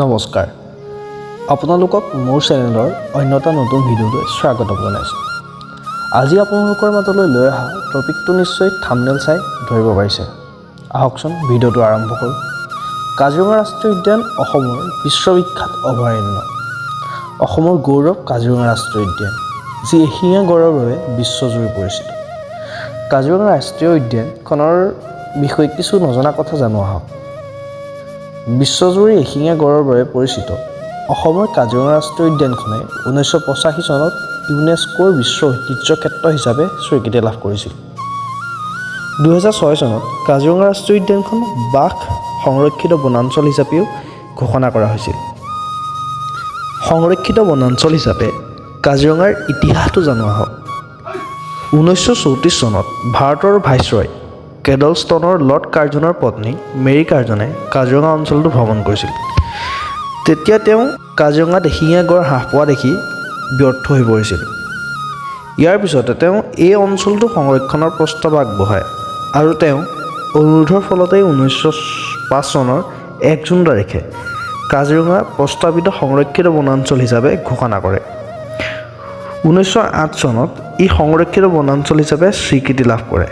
নমস্কাৰ। আপোনালোকক মোৰ চেনেলৰ অন্য এটা নতুন ভিডিঅ'লৈ স্বাগতম জনাইছোঁ। আজি আপোনালোকৰ মাজলৈ লৈ অহা টপিকটো নিশ্চয় থামনেল চাই ধৰিব পাৰিছে। আহকচোন ভিডিঅ'টো আৰম্ভ কৰোঁ। কাজিৰঙা ৰাষ্ট্ৰীয় উদ্যান অসমৰ বিশ্ববিখ্যাত অভয়াৰণ্য। অসমৰ গৌৰৱ কাজিৰঙা ৰাষ্ট্ৰীয় উদ্যান, যি এশিঙীয়া গড়ৰ বাবে বিশ্বজুৰি পৰিচিত। কাজিৰঙা ৰাষ্ট্ৰীয় উদ্যানখনৰ বিষয়ে কিছু নজনা কথা জানো আহক। বিশ্বজুৰি এশিঙীয়া গড়ৰ বাবে পৰিচিত। অসমৰ কাজিৰঙা ৰাষ্ট্ৰীয় উদ্যানখনে ঊনৈছশ পঁচাশী চনত ইউনেস্কোৰ বিশ্ব ঐতিহ্য ক্ষেত্ৰ হিচাপে স্বীকৃতি লাভ কৰিছিল। দুহেজাৰ ছয় চনত কাজিৰঙা ৰাষ্ট্ৰীয় উদ্যানখন বাঘ সংৰক্ষিত বনাঞ্চল হিচাপেও ঘোষণা কৰা হৈছিল। সংৰক্ষিত বনাঞ্চল হিচাপে কাজিৰঙাৰ ইতিহাসটো জানো আহক ঊনৈছশ চৌত্ৰিছ চনত ভাৰতৰ ভাইচৰয় কেডলষ্টনৰ লৰ্ড কাৰ্জনৰ পত্নী মেৰী কাৰ্জনে কাজিৰঙা অঞ্চলটো ভ্ৰমণ কৰিছিল। তেতিয়া তেওঁ কাজিৰঙাত এশিঙীয়া গড় হ্ৰাস পোৱা দেখি ব্যৰ্থ হৈ পৰিছিল। ইয়াৰ পিছতে তেওঁ এই অঞ্চলটো সংৰক্ষণৰ প্ৰস্তাৱ আগবঢ়ায় আৰু তেওঁ অনুৰোধৰ ফলতেই ঊনৈছশ পাঁচ চনৰ এক জুন তাৰিখে কাজিৰঙা প্ৰস্তাৱিত সংৰক্ষিত বনাঞ্চল হিচাপে ঘোষণা কৰে। ঊনৈছশ আঠ চনত ই সংৰক্ষিত বনাঞ্চল হিচাপে স্বীকৃতি লাভ কৰে।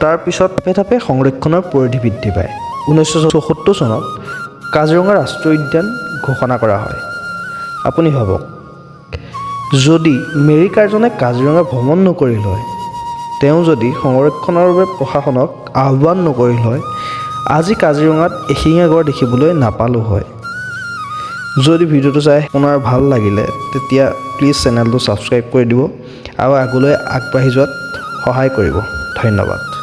তাৰ পিছত ধাপে ধাপে সংৰক্ষণৰ পৰিধি বৃদ্ধি পায়। ঊনৈছশ চৌসত্তৰ চনত কাজিৰঙা ৰাষ্ট্ৰীয় উদ্যান ঘোষণা কৰা হয়। আপুনি ভাবক, যদি মেৰী কাৰ্জনে কাজিৰঙা ভ্ৰমণ নকৰিল হয়, তেওঁ যদি সংৰক্ষণৰ বাবে প্ৰশাসনক আহ্বান নকৰিল হয়, আজি কাজিৰঙাত এশিঙীয়া গড় দেখিবলৈ নাপালোঁ হয়। যদি ভিডিঅ'টো চাই আপোনাৰ ভালো লাগিলে, তেতিয়া প্লিজ চেনেলটো ছাবস্ক্ৰাইব কৰি দিব আৰু আগলৈ আগবাঢ়ি যোৱাত সহায় কৰিব। ধন্যবাদ।